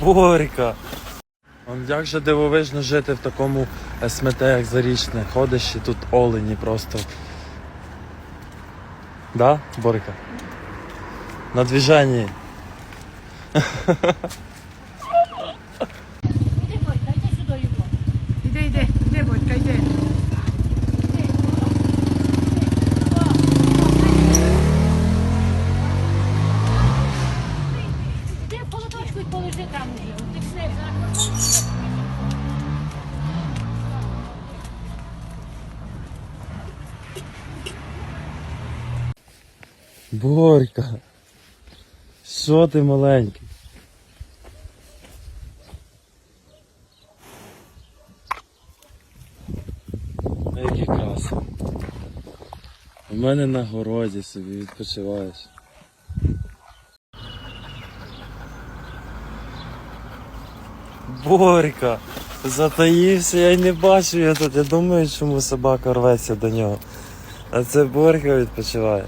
Борька. Як же дивовижно жити в такому СМТ, як зарічне. Ходиш і тут олені просто. Да, Борька? На движенні. і полежи там уже. Втикни, зараз. Борька. Що ти маленький? Краса. У мене на городі собі відпочиваєш. Борька, затаївся, я й не бачу його тут. Я думаю, чому собака рветься до нього. А це Борька відпочиває.